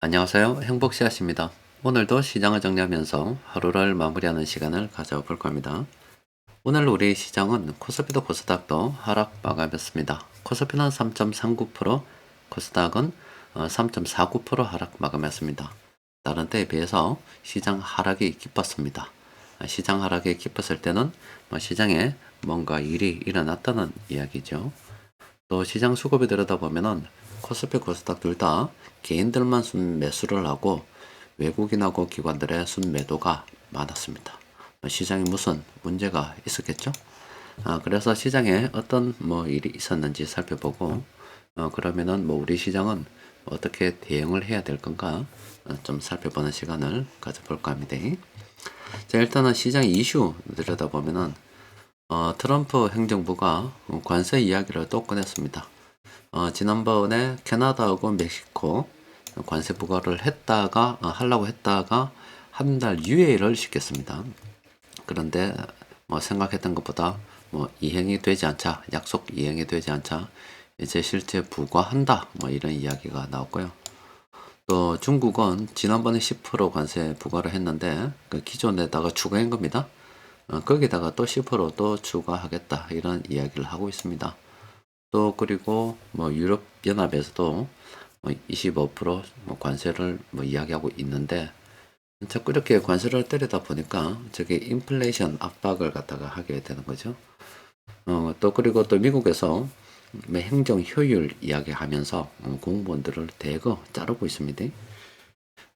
안녕하세요. 행복씨앗입니다. 오늘도 시장을 정리하면서 하루를 마무리하는 시간을 가져볼 겁니다. 오늘 우리 시장은 코스피도 코스닥도 하락 마감했습니다. 코스피는 3.39%, 코스닥은 어, 3.49% 하락 마감했습니다. 다른 때에 비해서 시장 하락이 깊었습니다. 아, 시장 하락이 깊었을 때는 뭐 시장에 뭔가 일이 일어났다는 이야기죠. 또 시장 수급이 들여다보면은 코스피 코스닥 둘 다 개인들만 순 매수를 하고 외국인하고 기관들의 순 매도가 많았습니다. 시장에 무슨 문제가 있었겠죠? 아, 그래서 시장에 어떤 뭐 일이 있었는지 살펴보고 어, 그러면은 뭐 우리 시장은 어떻게 대응을 해야 될 건가 어, 좀 살펴보는 시간을 가져볼까 합니다. 자, 일단은 시장 이슈 들여다보면은 어, 트럼프 행정부가 관세 이야기를 또 꺼냈습니다. 어, 지난번에 캐나다하고 멕시코 관세 부과를 했다가 어, 하려고 했다가 한 달 유예를 시켰습니다. 그런데 뭐 생각했던 것보다 뭐 이행이 되지 않자 약속 이행이 되지 않자 이제 실제 부과한다 뭐 이런 이야기가 나왔고요. 또 중국은 지난번에 10% 관세 부과를 했는데 그 기존에다가 추가한 겁니다. 어, 거기다가 또 10%또 추가하겠다 이런 이야기를 하고 있습니다. 또 그리고 뭐 유럽 연합에서도 뭐 25%뭐 관세를 뭐 이야기하고 있는데 자꾸 이렇게 관세를 때리다 보니까 저게 인플레이션 압박을 갖다가 하게 되는 거죠. 어, 또 그리고 또 미국에서 뭐 행정 효율 이야기하면서 어, 공무원들을 대거 자르고 있습니다.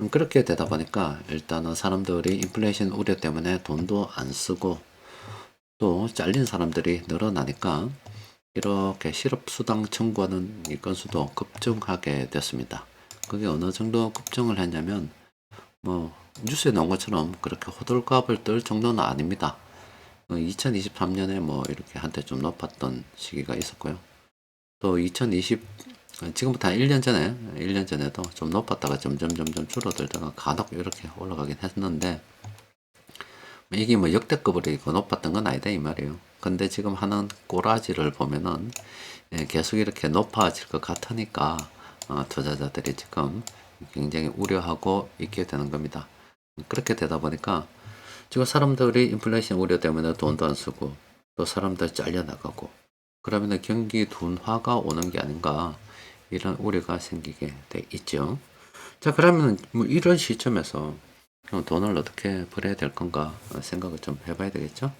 음, 그렇게 되다 보니까 일단은 사람들이 인플레이션 우려 때문에 돈도 안 쓰고 또 잘린 사람들이 늘어나니까 이렇게 실업 수당 청구하는 이 건수도 급증하게 됐습니다. 그게 어느 정도 급증을 했냐면 뭐 뉴스에 나온 것처럼 그렇게 호들갑을 떨 정도는 아닙니다. 2023년에 뭐 이렇게 한때 좀 높았던 시기가 있었고요. 또 2020, 지금부터 한 1년 전에, 1년 전에도 좀 높았다가 점점 점점 줄어들다가 간혹 이렇게 올라가긴 했는데, 이게 뭐 역대급으로 이거 높았던 건 아니다 이 말이에요. 근데 지금 하는 꼬라지를 보면은 예, 계속 이렇게 높아질 것 같으니까 어, 투자자들이 지금 굉장히 우려하고 있게 되는 겁니다. 그렇게 되다 보니까 지금 사람들이 인플레이션 우려 때문에 돈도 안 쓰고 또 사람들 잘려나가고 그러면 경기 둔화가 오는 게 아닌가 이런 우려가 생기게 돼 있죠. 자 그러면 뭐 이런 시점에서 돈을 어떻게 벌여야 될 건가 생각을 좀 해봐야 되겠죠.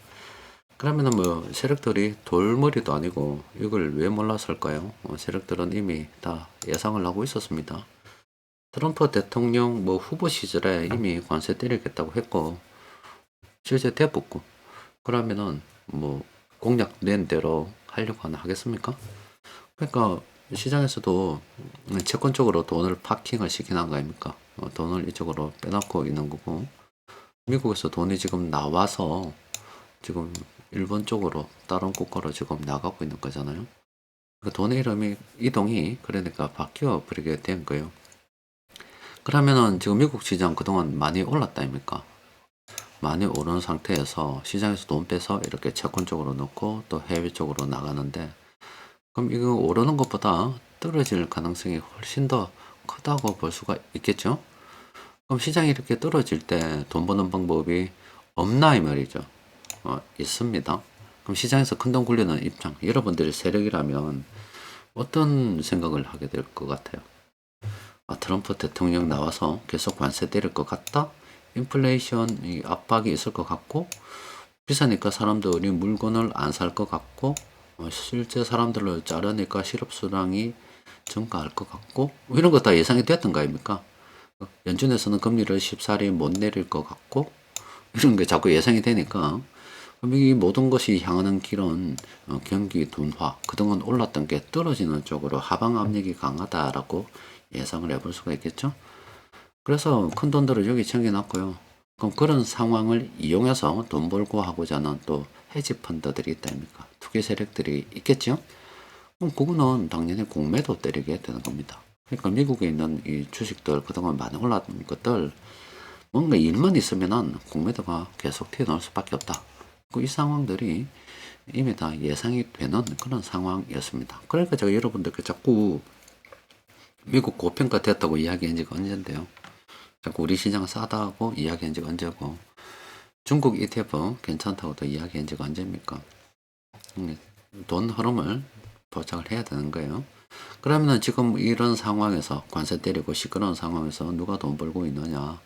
그러면은 뭐 세력들이 돌머리도 아니고 이걸 왜 몰랐을까요? 어, 세력들은 이미 다 예상을 하고 있었습니다. 트럼프 대통령 뭐 후보 시절에 이미 관세 때리겠다고 했고 실제 대북고 그러면은 뭐 공약 낸 대로 하려고 하나 하겠습니까? 그러니까 시장에서도 채권적으로 돈을 파킹을 시키는 거 아닙니까? 어, 돈을 이쪽으로 빼놓고 있는 거고 미국에서 돈이 지금 나와서 지금 일본 쪽으로 다른 국가로 지금 나가고 있는 거잖아요. 그 돈의 이름이 이동이 그러니까 바뀌어 버리게 된 거예요. 그러면은 지금 미국 시장 그동안 많이 올랐다 아닙니까? 많이 오른 상태에서 시장에서 돈 빼서 이렇게 채권 쪽으로 넣고 또 해외 쪽으로 나가는데 그럼 이거 오르는 것보다 떨어질 가능성이 훨씬 더 크다고 볼 수가 있겠죠? 그럼 시장이 이렇게 떨어질 때 돈 버는 방법이 없나 이 말이죠. 어, 있습니다. 그럼 시장에서 큰돈 굴리는 입장, 여러분들이 세력이라면 어떤 생각을 하게 될 것 같아요? 아, 트럼프 대통령 나와서 계속 관세 때릴 것 같다? 인플레이션 압박이 있을 것 같고, 비싸니까 사람들이 물건을 안 살 것 같고, 어, 실제 사람들을 자르니까 실업수당이 증가할 것 같고, 뭐 이런 거다 예상이 됐던 거 아닙니까? 연준에서는 금리를 쉽사리 못 내릴 것 같고, 이런 게 자꾸 예상이 되니까, 이 모든 것이 향하는 길은 어, 경기 둔화, 그동안 올랐던 게 떨어지는 쪽으로 하방 압력이 강하다라고 예상을 해볼 수가 있겠죠. 그래서 큰 돈들을 여기 챙겨놨고요. 그럼 그런 상황을 이용해서 돈 벌고 하고자 하는 또 해지 펀드들이 있다 아닙니까? 투기 세력들이 있겠죠. 그럼 그거는 당연히 공매도 때리게 되는 겁니다. 그러니까 미국에 있는 이 주식들 그동안 많이 올랐던 것들 뭔가 일만 있으면은 공매도가 계속 튀어나올 수밖에 없다. 그이 상황들이 이미 다 예상이 되는 그런 상황이었습니다. 그러니까 제가 여러분들께 자꾸 미국 고평가 됐다고 이야기한 지가 언젠데요. 자꾸 우리 시장 싸다고 이야기한 지가 언제고 중국 ETF 괜찮다고도 이야기한 지가 언제입니까? 음, 돈 흐름을 포착을 해야 되는 거예요. 그러면은 지금 이런 상황에서 관세 때리고 시끄러운 상황에서 누가 돈 벌고 있느냐?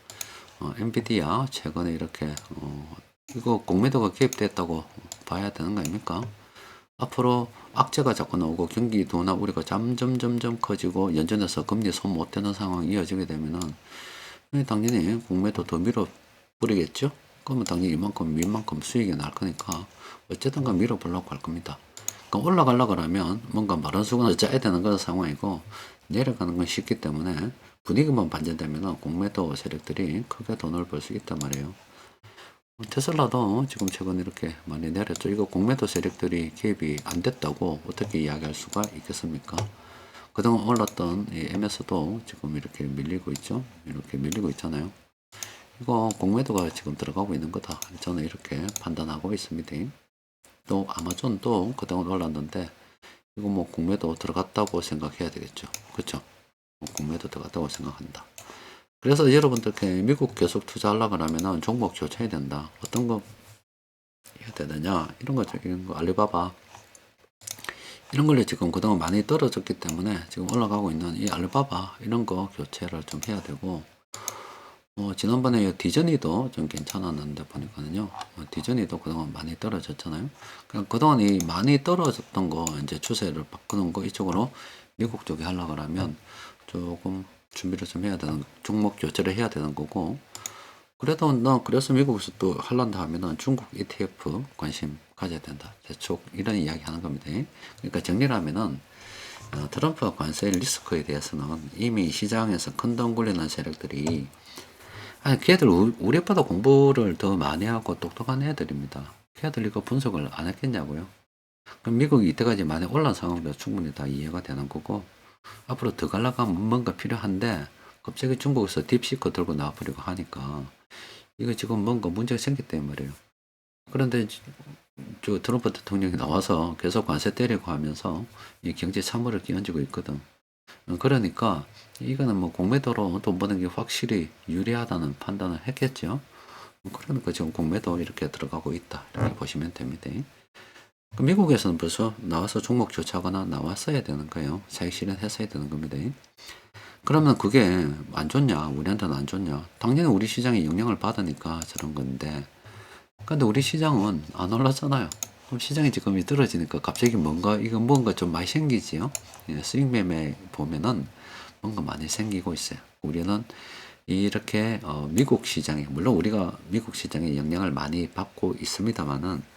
어, 엔비디아 최근에 이렇게 어, 이거 공매도가 개입됐다고 봐야 되는 거 아닙니까? 앞으로 악재가 자꾸 나오고 경기 둔화 우리가 점점 점점 커지고 연준에서 금리 손 못 대는 상황이 이어지게 되면은 당연히 공매도 더 밀어 뿌리겠죠? 그러면 당연히 이만큼 이만큼 수익이 날 거니까 어쨌든가 밀어 보려고 할 겁니다. 그러니까 올라가려고 하면 뭔가 마른 수건을 짜야 되는 그런 상황이고 내려가는 건 쉽기 때문에 분위기만 반전되면 공매도 세력들이 크게 돈을 벌 수 있단 말이에요. 테슬라도 지금 최근 이렇게 많이 내렸죠. 이거 공매도 세력들이 개입이 안 됐다고 어떻게 이야기할 수가 있겠습니까? 그동안 올랐던 이 MS도 지금 이렇게 밀리고 있죠. 이렇게 밀리고 있잖아요. 이거 공매도가 지금 들어가고 있는 거다. 저는 이렇게 판단하고 있습니다. 또 아마존도 그동안 올랐는데 이거 뭐 공매도 들어갔다고 생각해야 되겠죠. 그렇죠? 뭐 공매도 들어갔다고 생각한다. 그래서 여러분들께 미국 계속 투자하려고 하면은 종목 교체해야 된다. 어떤 거 해야 되느냐? 이런 거 알리바바. 이런 걸로 지금 그동안 많이 떨어졌기 때문에 지금 올라가고 있는 이 알리바바 이런 거 교체를 좀 해야 되고 어, 지난번에 이 디즈니도 좀 괜찮았는데 보니까는요 어, 디즈니도 그동안 많이 떨어졌잖아요 그냥 그동안 이 많이 떨어졌던 거 이제 추세를 바꾸는 거 이쪽으로 미국 쪽에 하려고 하면 조금 준비를 좀 해야 되는 종목 교체를 해야 되는 거고 그래도 나 그래서 미국에서 또 할란다 하면은 중국 ETF 관심 가져야 된다. 대충 이런 이야기 하는 겁니다. 그러니까 정리를 하면은 어, 트럼프 관세 리스크에 대해서는 이미 시장에서 큰돈 굴리는 세력들이 아니 걔들 우- 우리보다 공부를 더 많이 하고 똑똑한 애들입니다. 걔들 이거 분석을 안 했겠냐고요. 그럼 미국이 이때까지 많이 올란 상황도 충분히 다 이해가 되는 거고 앞으로 더 가려면 뭔가 필요한데 갑자기 중국에서 딥시커 들고 나와버리고 하니까 이거 지금 뭔가 문제가 생겼단 말이에요. 그런데 지- 저 트럼프 대통령이 나와서 계속 관세 때리고 하면서 이 경제 참모를 끼얹고 있거든. 어, 그러니까 이거는 뭐 공매도로 돈 버는 게 확실히 유리하다는 판단을 했겠죠. 그러니까 지금 공매도 이렇게 들어가고 있다. 이렇게 보시면 됩니다. 그 미국에서는 벌써 나와서 종목 조차하거나 나왔어야 되는 거예요. 사익 실현했어야 되는 겁니다. 그러면 그게 안 좋냐? 우리한테는 안 좋냐? 당연히 우리 시장이 영향을 받으니까 저런 건데. 근데 우리 시장은 안 올랐잖아요. 그럼 시장이 지금 떨어지니까 갑자기 뭔가, 이거 뭔가 좀 많이 생기지요? 예, 수익 매매 보면은 뭔가 많이 생기고 있어요. 우리는 이렇게 어, 미국 시장에, 물론 우리가 미국 시장에 영향을 많이 받고 있습니다만은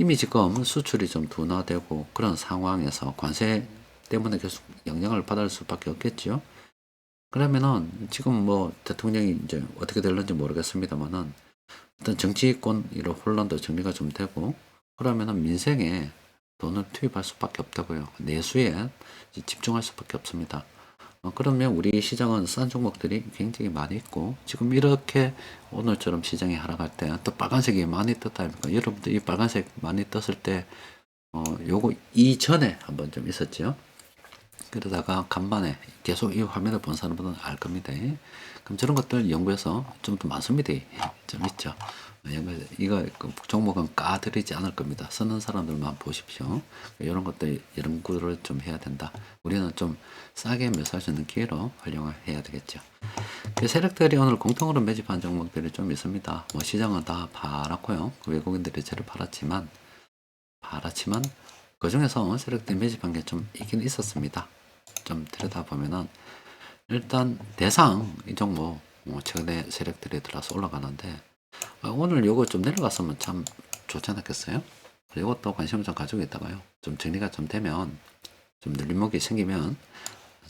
이미 지금 수출이 좀 둔화되고 그런 상황에서 관세 때문에 계속 영향을 받을 수밖에 없겠죠. 그러면은 지금 뭐 대통령이 이제 어떻게 될는지 모르겠습니다만은 어떤 정치권 이런 혼란도 정리가 좀 되고 그러면은 민생에 돈을 투입할 수밖에 없다고요. 내수에 집중할 수밖에 없습니다. 어, 그러면 우리 시장은 싼 종목들이 굉장히 많이 있고 지금 이렇게 오늘처럼 시장이 하락할 때 또 빨간색이 많이 떴다 아닙니까? 여러분들 이 빨간색 많이 떴을 때 어, 요거 이전에 한번 좀 있었죠. 그러다가 간만에 계속 이 화면을 본 사람들은 알 겁니다. 그럼 저런 것들 연구해서 좀 더 많습니다. 좀 있죠. 연구 이거 그 종목은 까드리지 않을 겁니다. 쓰는 사람들만 보십시오. 이런 것들 연구를 좀 해야 된다. 우리는 좀 싸게 매수할 수 있는 기회로 활용해야 되겠죠. 그 세력들이 오늘 공통으로 매집한 종목들이 좀 있습니다. 뭐 시장은 다 팔았고요. 그 외국인들이 제를 팔았지만 팔았지만 그 중에서 세력들이 매집한 게 좀 있긴 있었습니다. 좀 들여다보면은 일단 대상 이 종목 어, 최근에 세력들이 들어서 올라가는데 아, 오늘 요거 좀 내려갔으면 참 좋지 않았겠어요? 이것도 관심을 좀 가지고 있다가요. 좀 정리가 좀 되면 좀 늘림목이 생기면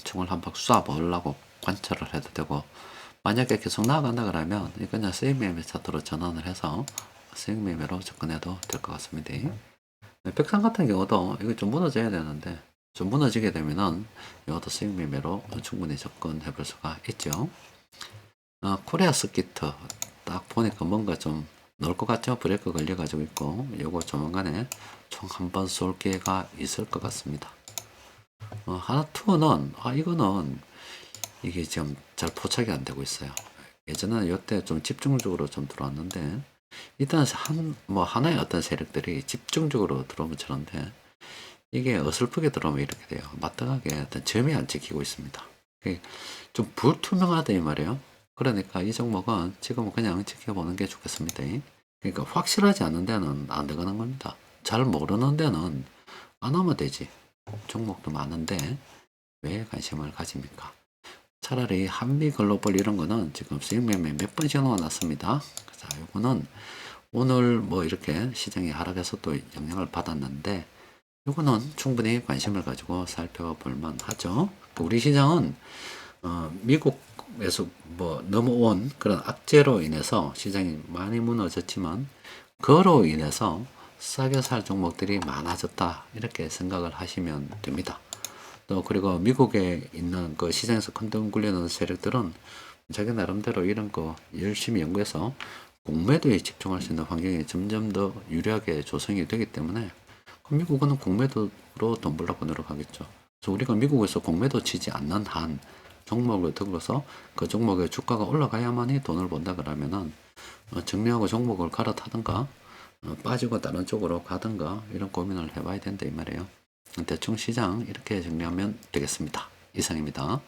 총을 한 박 쏴 보려고 관찰을 해도 되고 만약에 계속 나아간다 그러면 그냥 수익 매매 차트로 전환을 해서 수익 매매로 접근해도 될 것 같습니다. 백상 같은 경우도 이거 좀 무너져야 되는데 좀 무너지게 되면은 이것도 수익 매매로 충분히 접근해 볼 수가 있죠. 어, 코리아 스키트 딱 보니까 뭔가 좀 넣을 것 같죠? 브레이크 걸려가지고 있고 요거 조만간에 총 한 번 쏠 기회가 있을 것 같습니다. 어, 하나 투는 아 이거는 이게 지금 잘 포착이 안 되고 있어요. 예전에는 이때 좀 집중적으로 좀 들어왔는데 일단 한 뭐 하나의 어떤 세력들이 집중적으로 들어오면 저런데 이게 어설프게 들어오면 이렇게 돼요. 마땅하게 어떤 점이 안 찍히고 있습니다. 좀 불투명하다 이 말이에요. 그러니까 이 종목은 지금은 그냥 지켜보는 게 좋겠습니다. 그러니까 확실하지 않은 데는 안 들어가는 겁니다. 잘 모르는 데는 안 하면 되지. 종목도 많은데 왜 관심을 가집니까? 차라리 한미 글로벌 이런 거는 지금 수익 매매 몇 번씩 넣어놨습니다. 자, 요거는 오늘 뭐 이렇게 시장이 하락해서 또 영향을 받았는데 요거는 충분히 관심을 가지고 살펴볼 만하죠. 그 우리 시장은 어, 미국 에서 뭐 넘어온 그런 악재로 인해서 시장이 많이 무너졌지만 그로 인해서 싸게 살 종목들이 많아졌다 이렇게 생각을 하시면 됩니다. 또 그리고 미국에 있는 그 시장에서 큰돈 굴리는 세력들은 자기 나름대로 이런 거 열심히 연구해서 공매도에 집중할 수 있는 환경이 점점 더 유리하게 조성이 되기 때문에 그럼 미국은 공매도로 돈 벌려고 노력하겠죠. 그래서 우리가 미국에서 공매도 치지 않는 한 종목을 들어서 그 종목의 주가가 올라가야만이 돈을 번다 그러면은 어, 정리하고 종목을 갈아타든가 어, 빠지고 다른 쪽으로 가든가 이런 고민을 해봐야 된다 이 말이에요. 대충 시장 이렇게 정리하면 되겠습니다. 이상입니다.